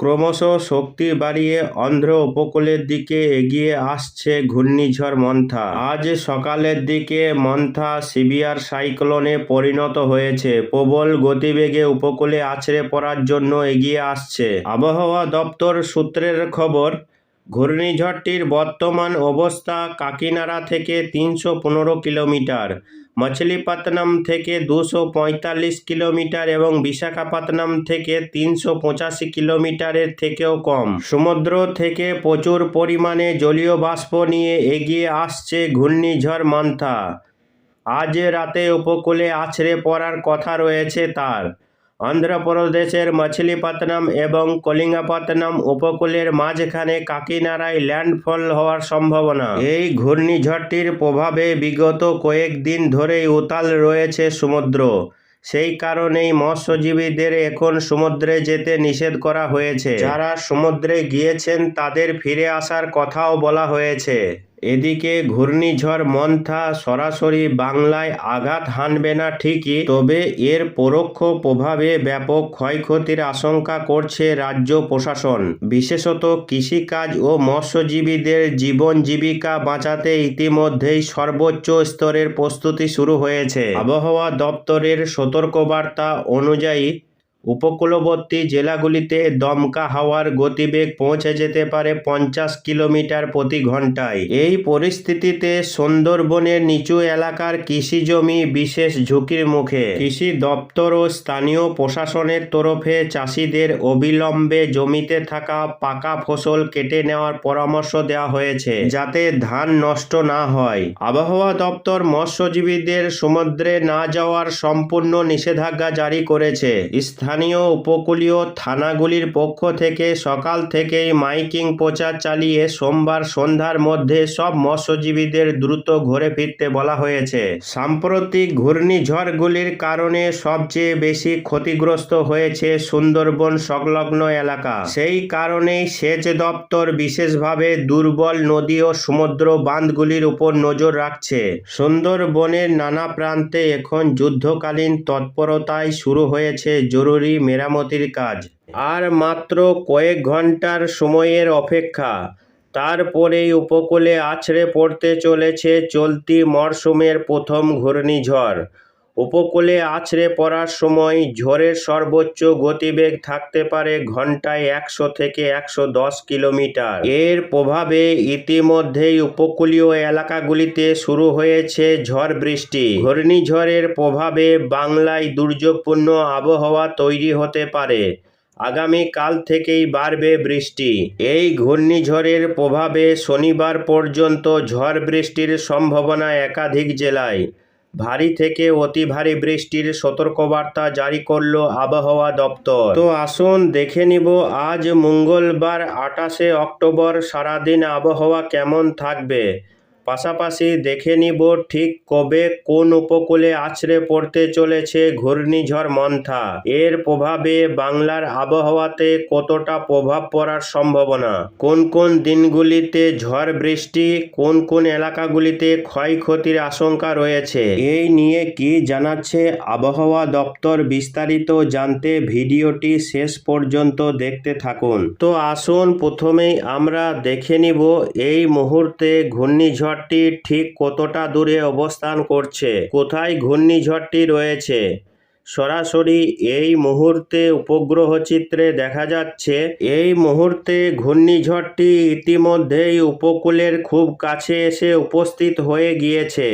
ক্রমশ শক্তি বাড়িয়ে অন্ধ্র উপকূলের দিকে এগিয়ে আসছে ঘূর্ণিঝড় মন্থা। আজ সকালের দিকে মন্থা সিভিয়ার সাইক্লোনে পরিণত হয়েছে। প্রবল গতিবেগে উপকূলে আছড়ে পড়ার জন্য এগিয়ে আসছে। আবহাওয়া দপ্তর সূত্রের খবর ঘূর্ণিঝড়টির বর্তমান অবস্থা কাকিনাড়া থেকে তিনশো পনেরো কিলোমিটার মছলিপত্তনম থেকে দুশো পঁয়তাল্লিশ কিলোমিটার এবং বিশাখাপত্তনম থেকে তিনশো পঁচাশি কিলোমিটারের থেকেও কম। সমুদ্র থেকে প্রচুর পরিমাণে জলীয় বাষ্প নিয়ে এগিয়ে আসছে ঘূর্ণিঝড় মান্থা। আজ রাতে উপকূলে আছড়ে পড়ার কথা রয়েছে তার। অন্ধ্রপ্রদেশের মছলিপত্তনম এবং কলিঙ্গপত্তনম উপকূলের মাঝখানে কাকিনাড়ায় ল্যান্ডফল হওয়ার সম্ভাবনা। এই ঘূর্ণিঝড়টির প্রভাবে বিগত কয়েকদিন ধরেই উতাল রয়েছে সমুদ্র। সেই কারণেই মৎস্যজীবীদের এখন সমুদ্রে যেতে নিষেধ করা হয়েছে। যারা সমুদ্রে গিয়েছেন তাদের ফিরে আসার কথাও বলা হয়েছে। এদিকে ঘূর্ণিঝড় মন্থা সরাসরি বাংলায় আঘাত হানবে না ঠিকই, তবে এর পরোক্ষ প্রভাবে ব্যাপক ক্ষয়ক্ষতির আশঙ্কা করছে রাজ্য প্রশাসন। বিশেষত কৃষিকাজ ও মৎস্যজীবীদের জীবন জীবিকা বাঁচাতে ইতিমধ্যেই সর্বোচ্চ স্তরের প্রস্তুতি শুরু হয়েছে। আবহাওয়া দপ্তরের সতর্কবার্তা অনুযায়ী উপকূলবর্তী জেলাগুলিতে দমকা হাওয়ার গতিবেগ পৌঁছে যেতে পারে পঞ্চাশ কিলোমিটার প্রতি ঘন্টায় এই পরিস্থিতিতে সুন্দরবনের নিচু এলাকার কৃষি জমি বিশেষ ঝুঁকির মুখে। কৃষি দপ্তর ও স্থানীয় প্রশাসনের তরফে চাষিদের অবিলম্বে জমিতে থাকা পাকা ফসল কেটে নেওয়ার পরামর্শ দেওয়া হয়েছে, যাতে ধান নষ্ট না হয়। আবহাওয়া দপ্তর মৎস্যজীবীদের সমুদ্রে না যাওয়ার সম্পূর্ণ নিষেধাজ্ঞা জারি করেছে। উপকূলীয় থানাগুলির পক্ষ থেকে সকাল থেকেই মাইকিং প্রচার চালিয়ে সোমবার সন্ধ্যার মধ্যে সব মৎস্যজীবীদের দ্রুত ঘরে ফিরতে বলা হয়েছে। সাম্প্রতিক ঘূর্ণিঝড়গুলির কারণে সবচেয়ে বেশি ক্ষতিগ্রস্ত হয়েছে সুন্দরবন সংলগ্ন এলাকা। সেই কারণেই সেচ দপ্তর বিশেষভাবে দুর্বল নদী ও সমুদ্র বাঁধগুলির উপর নজর রাখছে। সুন্দরবনের নানা প্রান্তে এখন যুদ্ধকালীন তৎপরতায় শুরু হয়েছে জরুরি মেরামতির কাজ। আর মাত্র কয়েক ঘণ্টার সময়ের অপেক্ষা। তারপরেই উপকূলে আছড়ে পড়তে চলেছে চলতি মরশুমের প্রথম ঘূর্ণিঝড়। উপকূলে আছড়ে পড়ার সময় ঝড়ের সর্বোচ্চ গতিবেগ থাকতে পারে ঘন্টায় একশো থেকে একশো দশ কিলোমিটার। এর প্রভাবে ইতিমধ্যেই উপকূলীয় এলাকাগুলিতে শুরু হয়েছে ঝড় বৃষ্টি। ঘূর্ণিঝড়ের প্রভাবে বাংলায় দুর্যোগপূর্ণ আবহাওয়া তৈরি হতে পারে। আগামী কাল থেকেই বাড়বে বৃষ্টি। এই ঘূর্ণিঝড়ের প্রভাবে শনিবার পর্যন্ত ঝড় বৃষ্টির সম্ভাবনা একাধিক জেলায়। ভারী থেকে অতি ভারী বৃষ্টির সতর্কবার্তা জারি করল আবহাওয়া দপ্তর। তো আসুন দেখে নিব, আজ মঙ্গলবার আটাশে অক্টোবর সারাদিন আবহাওয়া কেমন থাকবে? পাশাপাশি দেখে নিব ঠিক কবে কোন উপকূলে আছড়ে পড়তে চলেছে ঘূর্ণিঝড় মন্থা। এর প্রভাবে বাংলার আবহাওয়াতে কতটা প্রভাব পড়ার সম্ভাবনা? কোন কোন দিনগুলিতে ঝড় বৃষ্টি, কোন কোন এলাকাগুলিতে ক্ষয়ক্ষতির আশঙ্কা রয়েছে? এই নিয়ে কি জানাচ্ছে আবহাওয়া দপ্তর বিস্তারিত জানতে ভিডিওটি শেষ পর্যন্ত দেখতে থাকুন। তো আসুন প্রথমেই আমরা দেখে নিব এই মুহূর্তে ঘূর্ণিঝড়টি ঠিক কতটা দূরে অবস্থান করছে? কোথায় ঘূর্ণিঝড়টি রয়েছে? সরাসরি এই মুহূর্তে উপগ্রহ চিত্রে দেখা যাচ্ছে, এই মুহূর্তে ঘূর্ণিঝড়টি ইতিমধ্যেই উপকূলের খুব কাছে এসে উপস্থিত হয়ে গিয়েছে।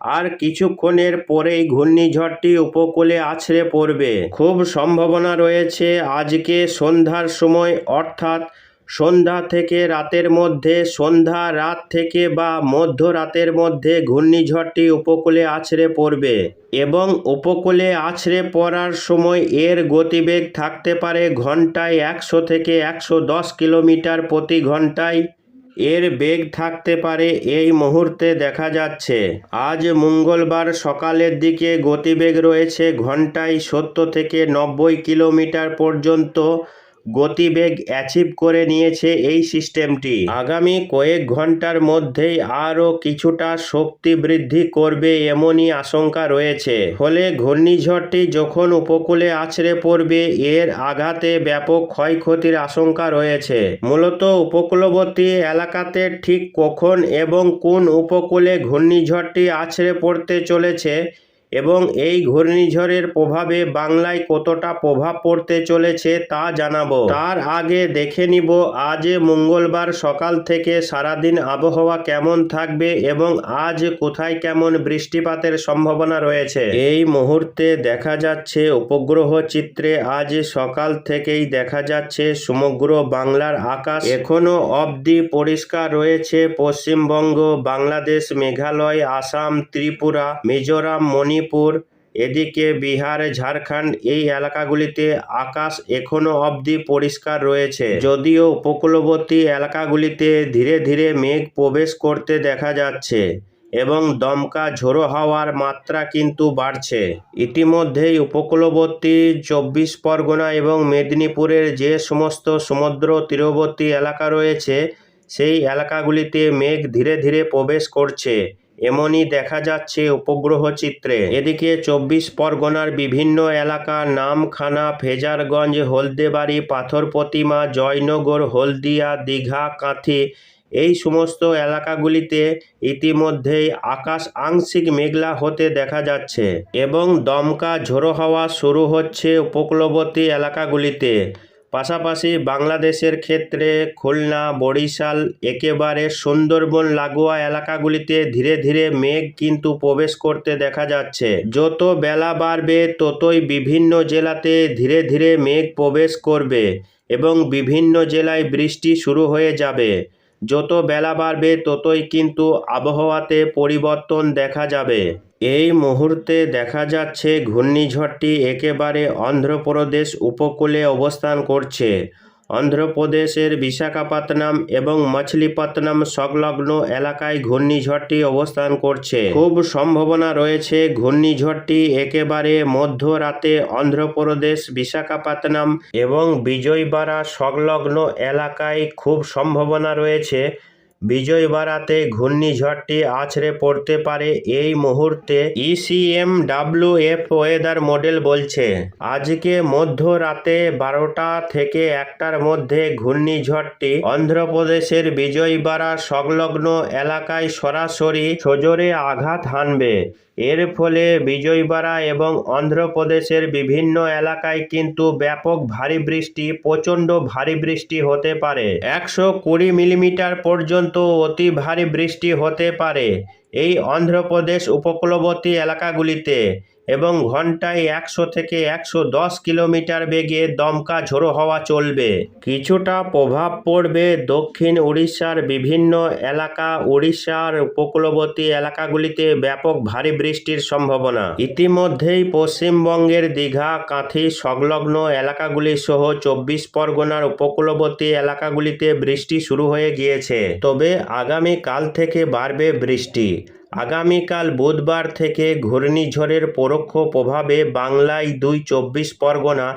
আর কিছুক্ষণের পরেই ঘূর্ণিঝড়টি উপকূলে আছড়ে পড়বে। খুব সম্ভাবনা রয়েছে আজকে সন্ধ্যার সময়, অর্থাৎ সন্ধ্যা থেকে রাতের মধ্যে, সন্ধ্যা রাত থেকে বা মধ্যরাতের মধ্যে ঘূর্ণিঝড়টি উপকূলে আছড়ে পড়বে এবং উপকূলে আছড়ে পড়ার সময় এর গতিবেগ থাকতে পারে ঘন্টায় একশো থেকে একশো দশ কিলোমিটার প্রতি ঘন্টায়। এর বেগ থাকতে পারে এই মুহূর্তে দেখা যাচ্ছে। আজ মঙ্গলবার সকালের দিকে গতিবেগ রয়েছে ঘন্টায় সত্তর থেকে নব্বই কিলোমিটার পর্যন্ত। গতিবেগ অ্যাচিভ করে নিয়েছে এই সিস্টেমটি আগামী কয়েক ঘণ্টার মধ্যেই আরও কিছুটা শক্তি বৃদ্ধি করবে এমনই আশঙ্কা রয়েছে। ফলে ঘূর্ণিঝড়টি যখন উপকূলে আছড়ে পড়বে, এর আঘাতে ব্যাপক ক্ষয়ক্ষতির আশঙ্কা রয়েছে। মূলত উপকূলবর্তী এলাকাতে ঠিক কখন এবং কোন উপকূলে ঘূর্ণিঝড়টি আছড়ে পড়তে চলেছে এবং এই ঘূর্ণিঝড়ের প্রভাবে বাংলায় কতটা প্রভাব পড়তে চলেছে তা জানাব। তার আগে দেখে নিব, আজ মঙ্গলবার সকাল থেকে সারাদিন আবহাওয়া কেমন থাকবে এবং আজ কোথায় কেমন বৃষ্টিপাতের সম্ভাবনা রয়েছে। এই মুহূর্তে দেখা যাচ্ছে উপগ্রহ চিত্রে আজ সকাল থেকেই দেখা যাচ্ছে সমগ্র বাংলার আকাশ এখনও অবধি পরিষ্কার রয়েছে। পশ্চিমবঙ্গ, বাংলাদেশ, মেঘালয়, আসাম, ত্রিপুরা, মিজোরাম, মণিপুর এদিকে বিহার, ঝাড়খণ্ড, এই এলাকাগুলিতে আকাশ এখনও অবধি পরিষ্কার রয়েছে। যদিও উপকূলবর্তী এলাকাগুলিতে ধীরে ধীরে মেঘ প্রবেশ করতে দেখা যাচ্ছে এবং দমকা ঝোড়ো হাওয়ার মাত্রা কিন্তু বাড়ছে। ইতিমধ্যেই উপকূলবর্তী চব্বিশ পরগনা এবং মেদিনীপুরের যে সমস্ত সমুদ্র তীরবর্তী এলাকা রয়েছে, সেই এলাকাগুলিতে মেঘ ধীরে ধীরে প্রবেশ করছে। এমনই দেখা যাচ্ছে উপগ্রহ চিত্রে। এদিকে চব্বিশ পরগনার বিভিন্ন এলাকা নামখানা ফেজারগঞ্জ, হলদেবাড়ি পাথর প্রতিমা জয়নগর, হলদিয়া, দীঘা, কাঁথি এই সমস্ত এলাকাগুলিতে ইতিমধ্যেই আকাশ আংশিক মেঘলা হতে দেখা যাচ্ছে এবং দমকা ঝোড়ো হাওয়া শুরু হচ্ছে উপকূলবর্তী এলাকাগুলিতে। পাশাপাশি বাংলাদেশের ক্ষেত্রে খুলনা, বরিশাল, একেবারে সুন্দরবন, লাগোয়া এলাকাগুলিতে ধীরে ধীরে মেঘ কিন্তু প্রবেশ করতে দেখা যাচ্ছে। যত বেলা বাড়বে, ততই বিভিন্ন জেলাতে ধীরে ধীরে মেঘ প্রবেশ করবে এবং বিভিন্ন জেলায় বৃষ্টি শুরু হয়ে যাবে। যত বেলা বাড়বে, ততই কিন্তু আবহাওয়াতে পরিবর্তন দেখা যাবে। এই মুহূর্তে দেখা যাচ্ছে ঘূর্ণিঝড়টি একেবারে অন্ধ্রপ্রদেশ উপকূলে অবস্থান করছে। অন্ধ্রপ্রদেশের বিশাখাপত্তনম এবং মছলিপত্তনম সংলগ্ন এলাকায় ঘূর্ণিঝড়টি অবস্থান করছে। খুব সম্ভাবনা রয়েছে ঘূর্ণিঝড়টি একেবারে মধ্যরাতে অন্ধ্রপ্রদেশ, বিশাখাপত্তনম এবং বিজয়বাড়া সংলগ্ন এলাকায় খুব সম্ভাবনা রয়েছে বিজয়বাড়াতে ঘূর্ণিঝড়টি আছড়ে পড়তে পারে এই মুহূর্তে E ECM W F weather model বলছে। আজকে মধ্যরাতে বারোটা থেকে একটার মধ্যে ঘূর্ণিঝড়টি অন্ধ্রপ্রদেশের বিজয়বাড়া সংলগ্ন এলাকায় সরাসরি সজোরে আঘাত হানবে। এর ফলে বিজয়বাড়া এবং অন্ধ্রপ্রদেশের বিভিন্ন এলাকায় কিন্তু ব্যাপক ভারী বৃষ্টি, প্রচণ্ড ভারী বৃষ্টি হতে পারে। একশো কুড়ি মিলিমিটার পর্যন্ত অতি ভারী বৃষ্টি হতে পারে এই অন্ধ্রপ্রদেশ উপকূলবর্তী এলাকাগুলিতে। এবং ঘন্টায় একশো থেকে একশো দশ কিলোমিটার বেগে দমকা ঝোড়ো হওয়া চলবে। কিছুটা প্রভাব পড়বে দক্ষিণ উড়িষ্যার বিভিন্ন এলাকা। উড়িষ্যার উপকূলবর্তী এলাকাগুলিতে ব্যাপক ভারী বৃষ্টির সম্ভাবনা। ইতিমধ্যেই পশ্চিমবঙ্গের দীঘা, কাঁথি, সংলগ্ন এলাকাগুলি সহ চব্বিশ পরগনার উপকূলবর্তী এলাকাগুলিতে বৃষ্টি শুরু হয়ে গিয়েছে। তবে আগামী কাল থেকে বাড়বে বৃষ্টি। আগামীকাল বুধবার থেকে ঘূর্ণিঝড়ের পরোক্ষ প্রভাবে বাংলায় দুই চব্বিশ পরগনা,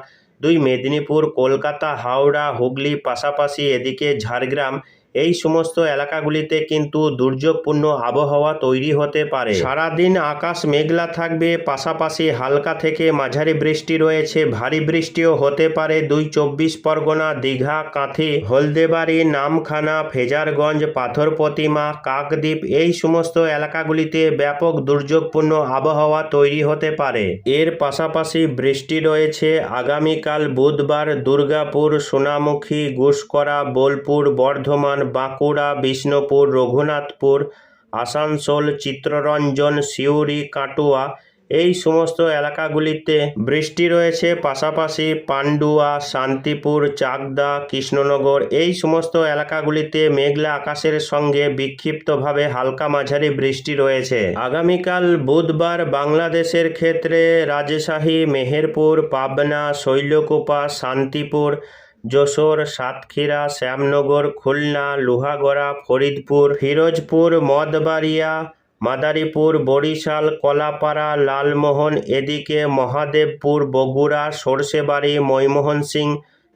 দুই মেদিনীপুর, কলকাতা, হাওড়া, হুগলি পাশাপাশি এদিকে ঝাড়গ্রাম এই সমস্ত এলাকাগুলিতে কিন্তু দুর্যোগপূর্ণ আবহাওয়া তৈরি হতে পারে। সারাদিন আকাশ মেঘলা থাকবে, পাশাপাশি হালকা থেকে মাঝারি বৃষ্টি রয়েছে, ভারী বৃষ্টিও হতে পারে। দুই চব্বিশ পরগনা, দীঘা, কাঁথি, হলদেবাড়ি, নামখানা, ফেজারগঞ্জ পাথর প্রতিমা কাকদ্বীপ এই সমস্ত এলাকাগুলিতে ব্যাপক দুর্যোগপূর্ণ আবহাওয়া তৈরি হতে পারে। এর পাশাপাশি বৃষ্টি রয়েছে আগামীকাল বুধবার দুর্গাপুর, সোনামুখী গুসকরা বোলপুর, বর্ধমান বাঁকুড়া, বিষ্ণুপুর, রঘুনাথপুর, আসানসোল চিত্ররঞ্জন সিউড়ি, কাটুয়া এই সমস্ত এলাকাগুলিতে বৃষ্টি রয়েছে। পাশাপাশি পান্ডুয়া, শান্তিপুর, চাকদা, কৃষ্ণনগর এই সমস্ত এলাকাগুলিতে মেঘলা আকাশের সঙ্গে বিক্ষিপ্তভাবে হালকা মাঝারি বৃষ্টি রয়েছে। আগামীকাল বুধবার বাংলাদেশের ক্ষেত্রে রাজশাহী, মেহেরপুর, পাবনা, শৈলকুপা, শান্তিপুর যশোর, সাতক্ষীরা, শ্যামনগর, খুলনা, লোহাগড়া, ফরিদপুর, ফিরোজপুর, মদবাড়িয়া, মাদারীপুর, বরিশাল, কলাপাড়া, লালমোহন, এদিকে মহাদেবপুর, বগুড়া, সরষেবাড়ি, ময়মোহন সিং।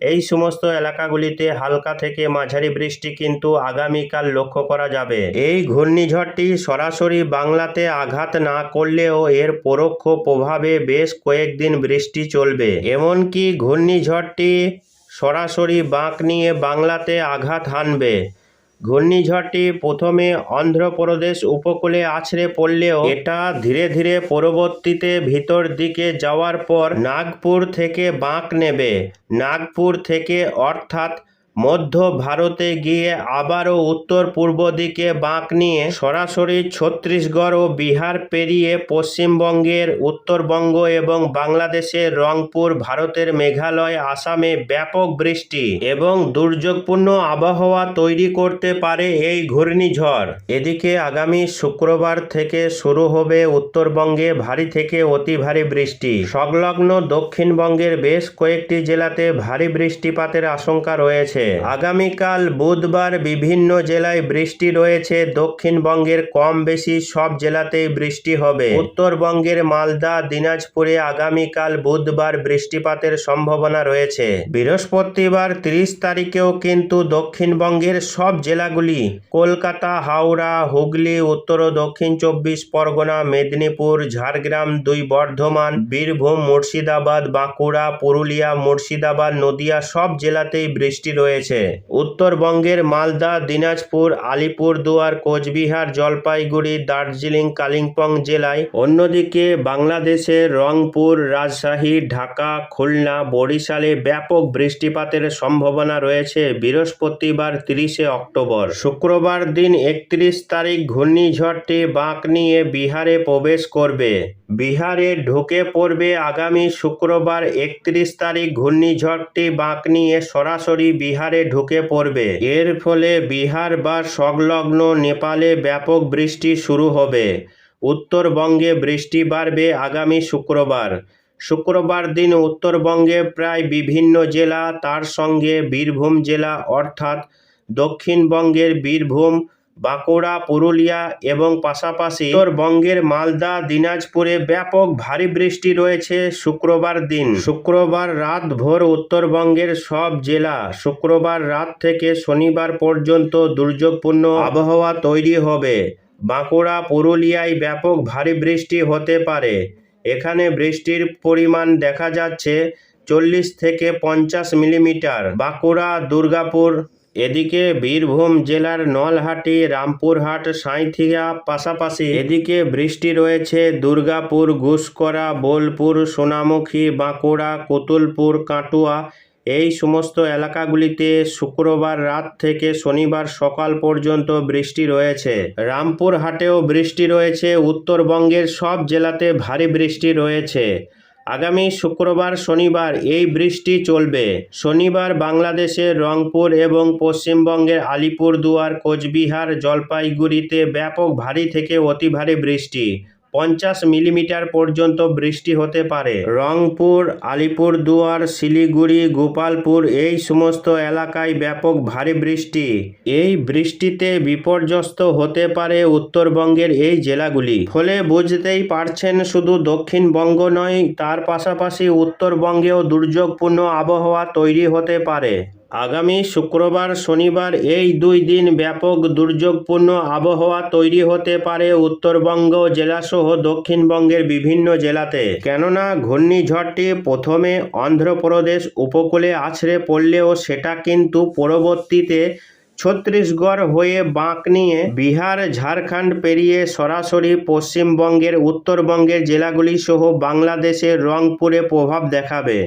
এই সমস্ত এলাকাগুলিতে হালকা থেকে মাঝারি বৃষ্টি কিন্তু আগামীকাল লক্ষ্য করা যাবে। এই ঘূর্ণিঝড়টি সরাসরি বাংলাতে আঘাত না করলেও এর পরোক্ষ প্রভাবে বেশ কয়েকদিন বৃষ্টি চলবে। এমনকি ঘূর্ণিঝড়টি সরাসরি বাঁক নিয়ে বাংলাতে আঘাত হানবে। ঘূর্ণিঝড়টি প্রথমে অন্ধ্রপ্রদেশ উপকূলে আছড়ে পড়লেও এটা ধীরে ধীরে পরবর্তীতে ভিতর দিকে যাওয়ার পর নাগপুর থেকে বাঁক নেবে। নাগপুর থেকে অর্থাৎ মধ্য ভারতে গিয়ে আবারও উত্তর পূর্ব দিকে বাঁক নিয়ে সরাসরি ছত্তিশগড় ও বিহার পেরিয়ে পশ্চিমবঙ্গের উত্তরবঙ্গ এবং বাংলাদেশের রংপুর ভারতের মেঘালয়, আসামে ব্যাপক বৃষ্টি এবং দুর্যোগপূর্ণ আবহাওয়া তৈরি করতে পারে এই ঘূর্ণিঝড়। এদিকে আগামী শুক্রবার থেকে শুরু হবে উত্তরবঙ্গে ভারী থেকে অতি ভারী বৃষ্টি। সংলগ্ন দক্ষিণবঙ্গের বেশ কয়েকটি জেলাতে ভারী বৃষ্টিপাতের আশঙ্কা রয়েছে। আগামীকাল বুধবার বিভিন্ন জেলায় বৃষ্টি রয়েছে। দক্ষিণবঙ্গের কম বেশি সব জেলাতেই বৃষ্টি হবে। উত্তরবঙ্গের মালদা, দিনাজপুরে আগামীকাল বুধবার বৃষ্টিপাতের সম্ভাবনা রয়েছে। বৃহস্পতিবার তিরিশ তারিখেও কিন্তু দক্ষিণবঙ্গের সব জেলাগুলি কলকাতা, হাওড়া, হুগলি, উত্তর ও দক্ষিণ চব্বিশ পরগনা, মেদিনীপুর, ঝাড়গ্রাম, দুই বর্ধমান, বীরভূম, মুর্শিদাবাদ, বাঁকুড়া, পুরুলিয়া, মুর্শিদাবাদ, নদিয়া সব জেলাতেই বৃষ্টি রয়েছে। উত্তরবঙ্গের মালদা, দিনাজপুর আলিপুরদুয়ার কোচবিহার, জলপাইগুড়ি, দার্জিলিং, কালিম্পং জেলায়। অন্যদিকে বাংলাদেশের রংপুর, রাজশাহী, ঢাকা, খুলনা, বরিশালে ব্যাপক বৃষ্টিপাতের সম্ভাবনা রয়েছে বৃহস্পতিবার তিরিশে অক্টোবর। শুক্রবার দিন একত্রিশ তারিখ ঘূর্ণিঝড়টি বাঁক নিয়ে বিহারে প্রবেশ করবে। বিহারে ঢুকে পড়বে আগামী শুক্রবার একত্রিশ তারিখ ঘূর্ণিঝড়টি বাঁক নিয়ে সরাসরি বিহারে ঢুকে পড়বে। এর ফলে বিহার বা সংলগ্ন নেপালে ব্যাপক বৃষ্টি শুরু হবে। উত্তরবঙ্গে বৃষ্টি বাড়বে আগামী শুক্রবার। শুক্রবার দিন উত্তরবঙ্গে প্রায় বিভিন্ন জেলা, তার সঙ্গে বীরভূম জেলা, অর্থাৎ দক্ষিণবঙ্গের বীরভূম বাঁকুড়া, পুরুলিয়া এবং পাশাপাশি উত্তরবঙ্গের মালদা, দিনাজপুরে ব্যাপক ভারী বৃষ্টি রয়েছে শুক্রবার দিন। শুক্রবার রাত ভোর উত্তরবঙ্গের সব জেলা শুক্রবার রাত থেকে শনিবার পর্যন্ত দুর্যোগপূর্ণ আবহাওয়া তৈরি হবে। বাঁকুড়া, পুরুলিয়ায় ব্যাপক ভারী বৃষ্টি হতে পারে। এখানে বৃষ্টির পরিমাণ দেখা যাচ্ছে চল্লিশ থেকে পঞ্চাশ মিলিমিটার। বাঁকুড়া, দুর্গাপুর এদিকে বীরভূম জেলার নলহাটি, রামপুরহাট, সাঁইথিয়া পাশাপাশি এদিকে বৃষ্টি রয়েছে দুর্গাপুর, ঘুষকরা, বোলপুর, সোনামুখী, বাঁকুড়া, কুতুলপুর, কাটুয়া। এই সমস্ত এলাকাগুলিতে শুক্রবার রাত থেকে শনিবার সকাল পর্যন্ত বৃষ্টি রয়েছে। রামপুরহাটেও বৃষ্টি রয়েছে, উত্তরবঙ্গের সব জেলাতে ভারী বৃষ্টি রয়েছে। আগামী শুক্রবার, শনিবার এই বৃষ্টি চলবে। শনিবার বাংলাদেশের রংপুর এবং পশ্চিমবঙ্গের আলিপুরদুয়ার, কোচবিহার, জলপাইগুড়িতে ব্যাপক ভারী থেকে অতি ভারী বৃষ্টি। পঞ্চাশ মিলিমিটার পর্যন্ত বৃষ্টি হতে পারে। রংপুর, আলিপুরদুয়ার, শিলিগুড়ি, গোপালপুর এই সমস্ত এলাকায় ব্যাপক ভারী বৃষ্টি। এই বৃষ্টিতে বিপর্যস্ত হতে পারে উত্তরবঙ্গের এই জেলাগুলি। ফলে বুঝতেই পারছেন শুধু দক্ষিণবঙ্গ নয়, তার পাশাপাশি উত্তরবঙ্গেও দুর্যোগপূর্ণ আবহাওয়া তৈরি হতে পারে। আগামী শুক্রবার, শনিবার এই দুই দিন ব্যাপক দুর্যোগপূর্ণ আবহাওয়া তৈরি হতে পারে উত্তরবঙ্গ জেলাসহ দক্ষিণবঙ্গের বিভিন্ন জেলাতে। কেননা, ঘূর্ণিঝড়টি প্রথমে অন্ধ্রপ্রদেশ উপকূলে আছড়ে পড়লেও সেটা কিন্তু পরবর্তীতে ছত্তিশগড় হয়ে বাঁক নিয়ে বিহার, ঝাড়খণ্ড পেরিয়ে সরাসরি পশ্চিমবঙ্গের উত্তরবঙ্গের জেলাগুলি সহ বাংলাদেশের রংপুরে প্রভাব দেখাবে।